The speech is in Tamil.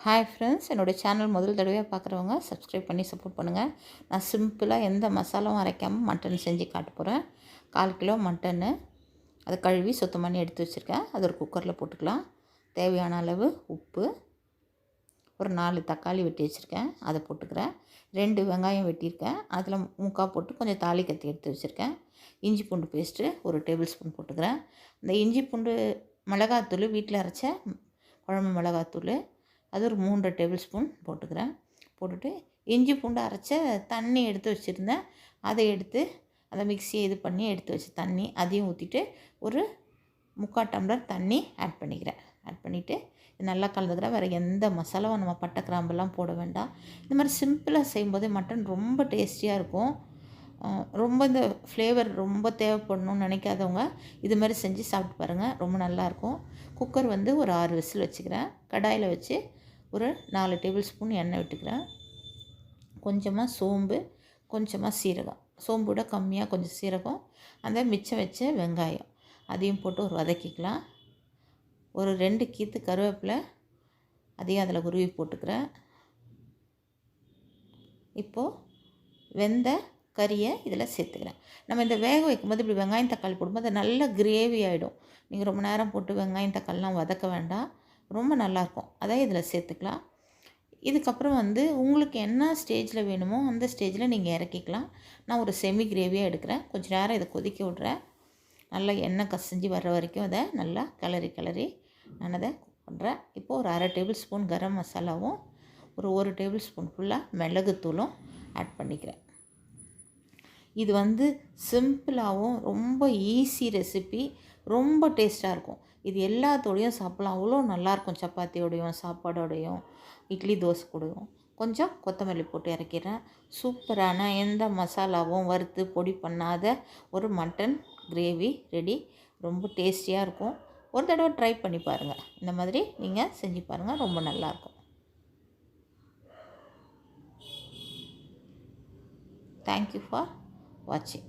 ஹாய் ஃப்ரெண்ட்ஸ் என்னோடய சேனல் முதல் தடவையாக பார்க்குறவங்க சப்ஸ்கிரைப் பண்ணி சப்போர்ட் பண்ணுங்கள் நான் சிம்பிளாக எந்த மசாலாவும் அரைக்காமல் மட்டன் செஞ்சு காட்ட போகிறேன் கால் கிலோ மட்டனு அதை கழுவி சுத்தம் பண்ணி எடுத்து வச்சுருக்கேன். அது ஒரு குக்கரில் போட்டுக்கலாம். தேவையான அளவு உப்பு ஒரு நாலு தக்காளி வெட்டி வச்சுருக்கேன். அதை போட்டுக்கிறேன். ரெண்டு வெங்காயம் வெட்டியிருக்கேன். அதில் முக்கால் போட்டு கொஞ்சம் தாலி கத்தி எடுத்து வச்சுருக்கேன். இஞ்சி பூண்டு பேஸ்ட்டு ஒரு டேபிள் ஸ்பூன் போட்டுக்கிறேன். இந்த இஞ்சி பூண்டு மிளகாத்தூள் வீட்டில் அரைச்ச குழம்பு மிளகாத்தூள் அது ஒரு மூன்றரை டேபிள் ஸ்பூன் போட்டுக்கிறேன். போட்டுட்டு இஞ்சி பூண்டு அரைச்ச தண்ணி எடுத்து வச்சுருந்தேன். அதை எடுத்து அதை மிக்சியை இது பண்ணி எடுத்து வச்ச தண்ணி அதையும் ஊற்றிட்டு ஒரு முக்கால் டம்ளர் தண்ணி ஆட் பண்ணிக்கிறேன். ஆட் பண்ணிவிட்டு நல்லா கலந்துக்கிறேன் வேறு எந்த மசாலாவும் நம்ம பட்டை கிராம்பெல்லாம் போட வேண்டாம். இந்த மாதிரி சிம்பிளாக செய்யும்போதே மட்டன் ரொம்ப டேஸ்டியாக இருக்கும். ரொம்ப இந்த ஃப்ளேவர் ரொம்ப தேவைப்படணும்னு நினைக்காதவங்க இது மாதிரி செஞ்சு சாப்பிட்டு பாருங்கள் ரொம்ப நல்லாயிருக்கும் குக்கர் வந்து ஒரு ஆறு விசில் வச்சுக்கிறேன். கடாயில் வச்சு ஒரு நாலு டேபிள் ஸ்பூன் எண்ணெய் விட்டுக்கிறேன். கொஞ்சமாக சோம்பு கொஞ்சமாக சீரகம். சோம்பு விட கம்மியாக கொஞ்சம் சீரகம். அந்த மிச்சம் வச்ச வெங்காயம். அதையும் போட்டு ஒரு வதக்கிக்கலாம். ஒரு ரெண்டு கீத்து கருவேப்பிலை அதையும் அதில் உருவி போட்டுக்கிறேன். இப்போது வெந்த கறியை இதில் சேர்த்துக்கிறேன். நம்ம இந்த வேக வைக்கும்போது இப்படி வெங்காயம் தக்காளி போடும்போது அது நல்ல கிரேவி ஆகிடும் நீங்கள் ரொம்ப நேரம் போட்டு வெங்காயம் தக்காளிலாம் வதக்க வேண்டாம். ரொம்ப நல்லாயிருக்கும். அதை இதில் சேர்த்துக்கலாம். இதுக்கப்புறம் வந்து உங்களுக்கு என்ன ஸ்டேஜில் வேணுமோ அந்த ஸ்டேஜில் நீங்கள் இறக்கிக்கலாம். நான் ஒரு செமி கிரேவியாக எடுக்கிறேன். கொஞ்சம் நேரம் இதை கொதிக்க விட்றேன். நல்லா எண்ணெய் கசஞ்சு வர்ற வரைக்கும் அதை நல்லா கிளறி கிளறி நான் அதை குக் பண்ணுறேன். இப்போது ஒரு அரை டேபிள் ஸ்பூன் கரம் மசாலாவும் ஒரு ஒரு டேபிள் ஸ்பூன் ஃபுல்லாக மிளகுத்தூளும் ஆட் பண்ணிக்கிறேன். இது வந்து சிம்பிளாகவும் ரொம்ப ஈஸி ரெசிபி. ரொம்ப டேஸ்ட்டாக இருக்கும். இது எல்லாத்தோடையும் சாப்பிட்லாம். அவ்வளோ நல்லாயிருக்கும் சப்பாத்தியோடையும் சாப்பாடோடையும். இட்லி தோசை கூடயும். கொஞ்சம் கொத்தமல்லி போட்டு இறக்கிறேன் சூப்பரான எந்த மசாலாவும் வறுத்து பொடி பண்ணாத ஒரு மட்டன் கிரேவி ரெடி. ரொம்ப டேஸ்டியாக இருக்கும். ஒரு தடவை ட்ரை பண்ணி பாருங்கள் இந்த மாதிரி நீங்கள் செஞ்சு பாருங்கள் ரொம்ப நல்லாயிருக்கும். தேங்க்யூ ஃபார் வாட்சிங்